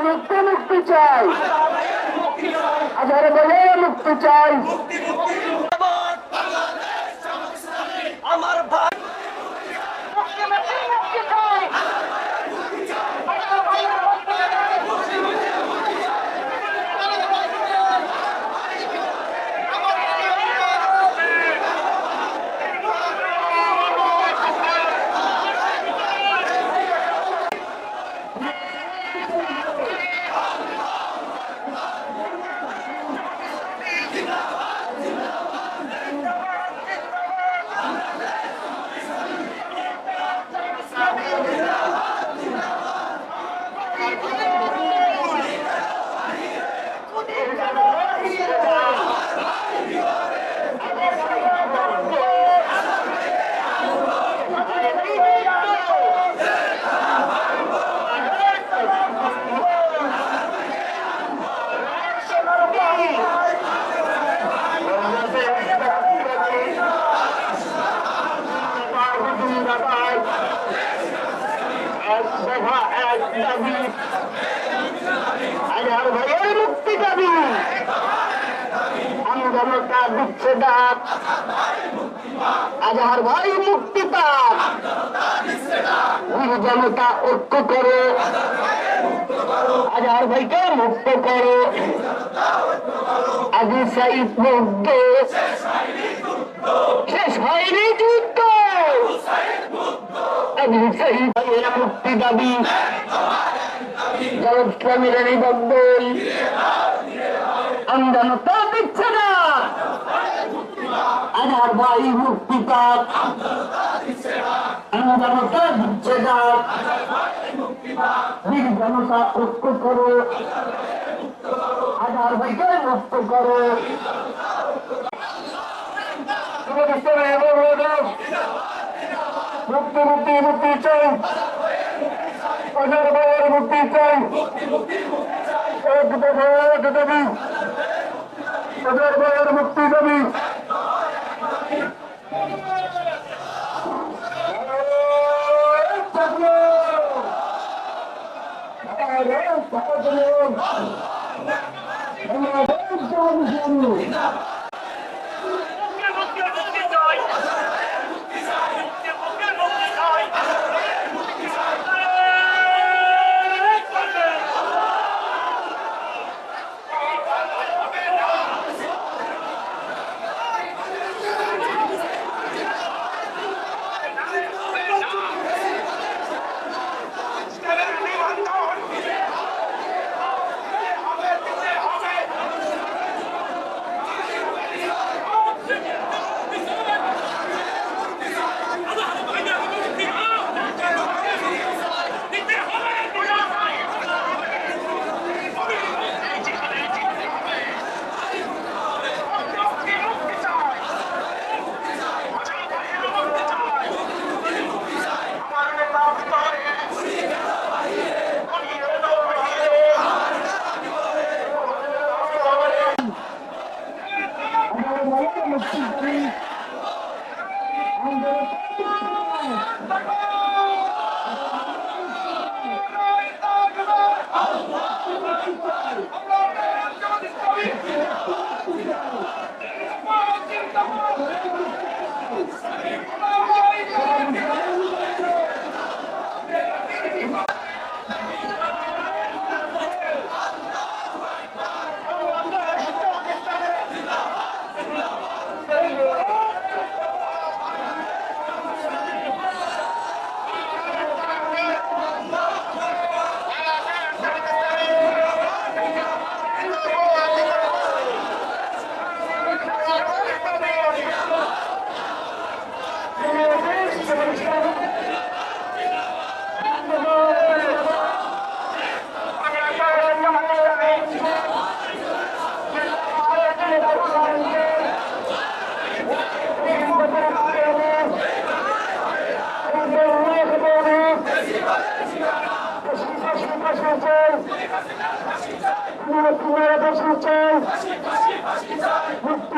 মুক্তি মুক্তি চাই। হাজার বলে মুক্তি চাই আমার ভাই হাজার ভাইয়ের মুক্তি দাবি আন্দোলনটা দিচ্ছে ডাক আজহার ভাই মুক্তি পাক জনতা ঐক্য করো? আজহার ভাইকে মুক্ত। করো আবু সাইদ মুগ্ধ শেষ হয়নি যুদ্ধ। আবু সাইদ ভাইয়ের মুক্তি দাবি জগৎস্বামীর নিবন্ধন আন্দোলনতা দিচ্ছে না আধার ভাই মুক্তি পাক আন্দোলনতা দিচ্ছে না জনতা ঐক্য করো আধার ভাইকে মুক্ত করো মুক্তি মুক্তি মুক্তি চাই। ভাইয়ের মুক্তি চাই। এক দাবি আধার ভাইয়ের মুক্তি দাবি। মুক্তি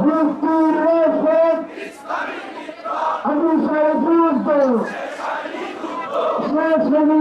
মুক্তির রাজপথ আমি সাহেব যুদ্ধ শেষ আমি